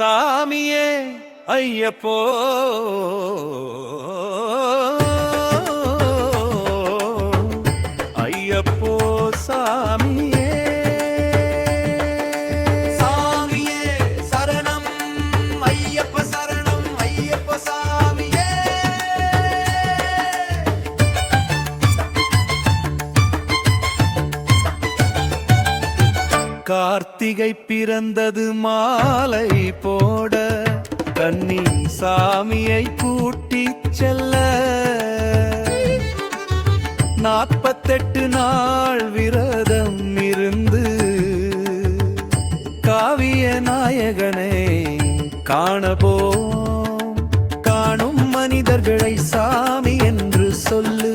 சாமியே ஐயப்போ. கார்த்திகை பிறந்தது மாலை போட கன்னி சாமியை கூட்டி செல்ல. நாற்பத்தெட்டு நாள் விரதம் இருந்து காவிய நாயகனை காணபோம் காணும் மனிதர்களை சாமி என்று சொல்லு.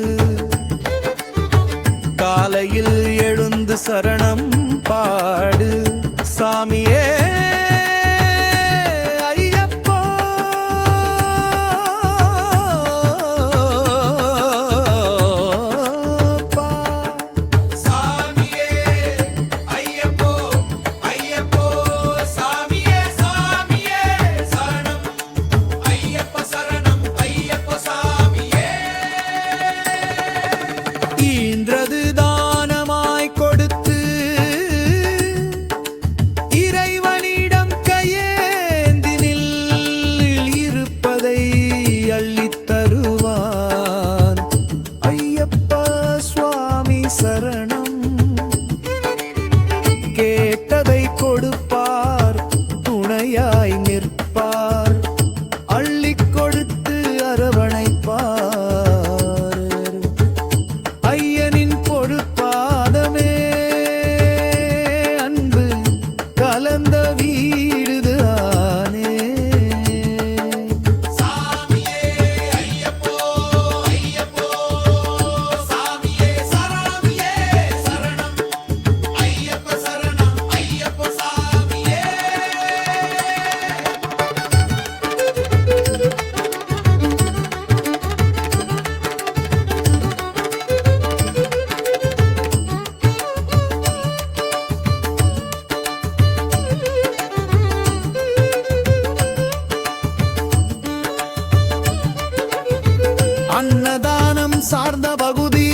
காலையில் எழுந்து சரணம் பாடு. சாமியே கேட்டதை சார்ந்த பகுதி.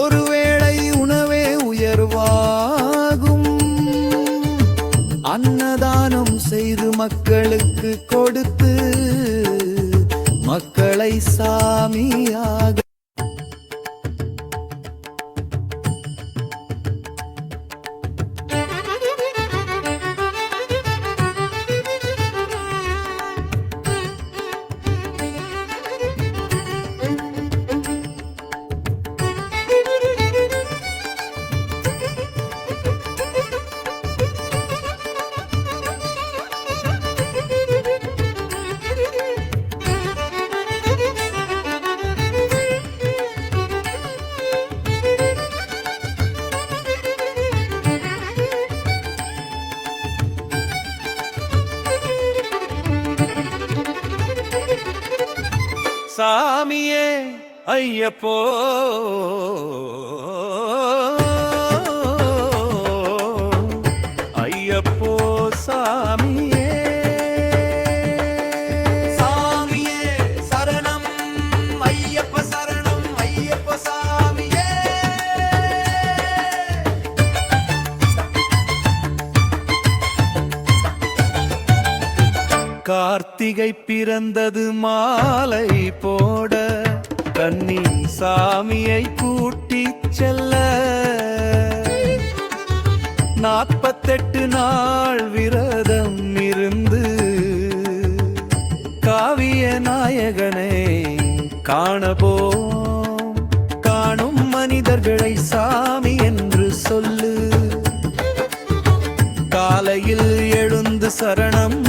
ஒருவேளை உணவே உயர்வாகும். அன்னதானம் செய்து மக்களுக்கு கொடுத்து மக்களை சாமியாக ஐயப்போ. ஐயப்போ சாமியே. சாமியே சரணம் ஐயப்ப சரணம் ஐயப்ப சாமியே. கார்த்திகை பிறந்தது மாலை போட கன்னி சாமியை கூட்டி செல்ல. நாற்பத்தெட்டு நாள் விரதம் இருந்து காவிய நாயகனை காணபோம். காணும் மனிதர்களை சாமி என்று சொல்லு. காலையில் எழுந்து சரணம்